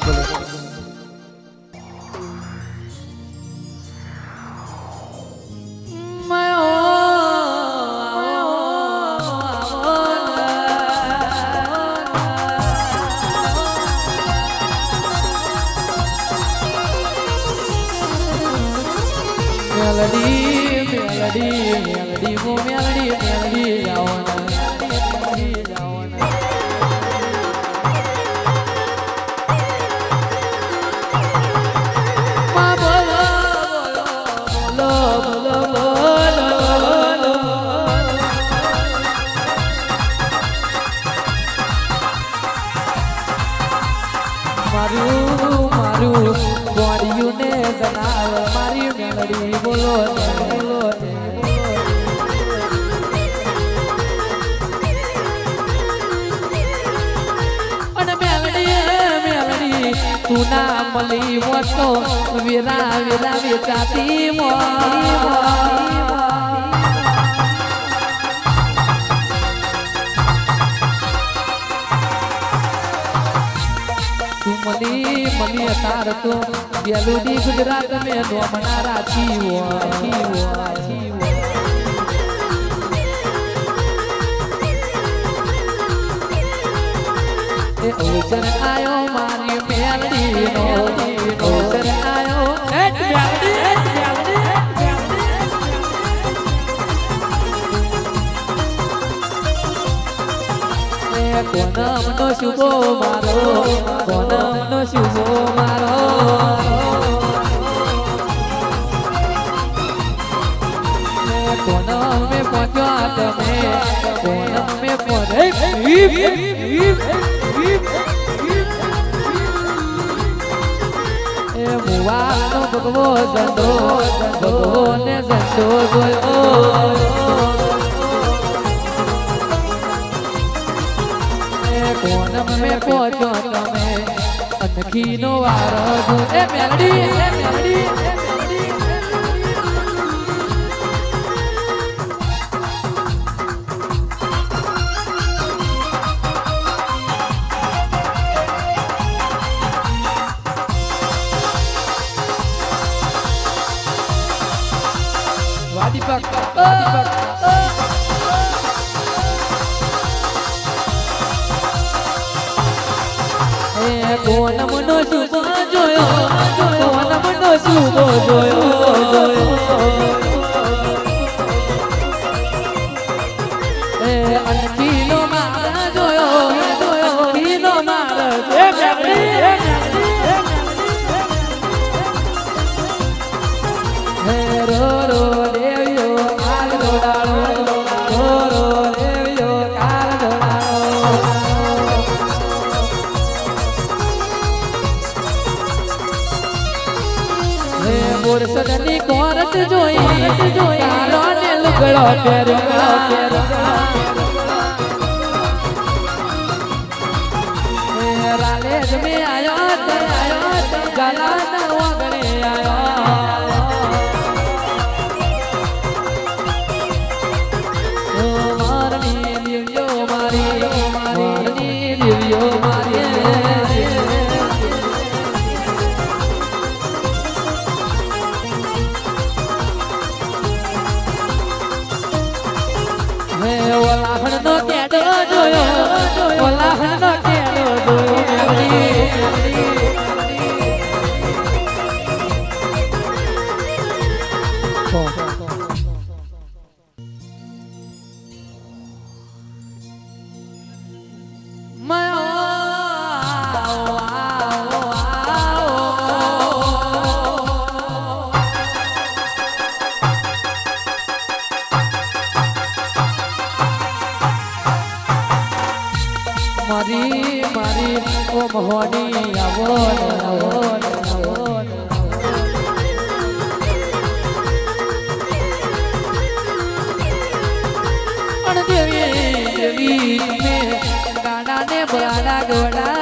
ભલે મેલડી મેલડી મેલડી મો મેલડી મેલડી જાવાના મેલડી તું ના મળી મોટો વીરા વીરા વેચાતી મો તું મળી મળી તાર તો ગેલુડી ગુજરાત મે નોમનારા જીવો જીવો જીવો. ઓજર આયો મારી મેલડી નો ઓજર આયો. એ મેલડી એ મેલડી કોનમ નો શુભો મારો કોનમ નો શુભો મારો. એ મે પહોંચ્યા તમે, કોનમ મે પહોંચે મુવાનો ભગવો જંડો ભગવો ને જંડો જોયો એ પહોંચો તમે અનખીનો વારો એ મેલડી એ મેલડી એ મેલડી વાદી પક વાદી પક એ કોનમ નો શુભ જોયો? કોનમ નો શુભ જોયો એ હે મોરસદની કોરત જોઈ જોઈ ને લુગડો હે રાલે જ આયો આયો ગલા ના વગડે આયો. મારી મારી ઓ મહોની આવો આવો આવો પણ દેવી દેવી ગાડા ને બરાડા ગોડા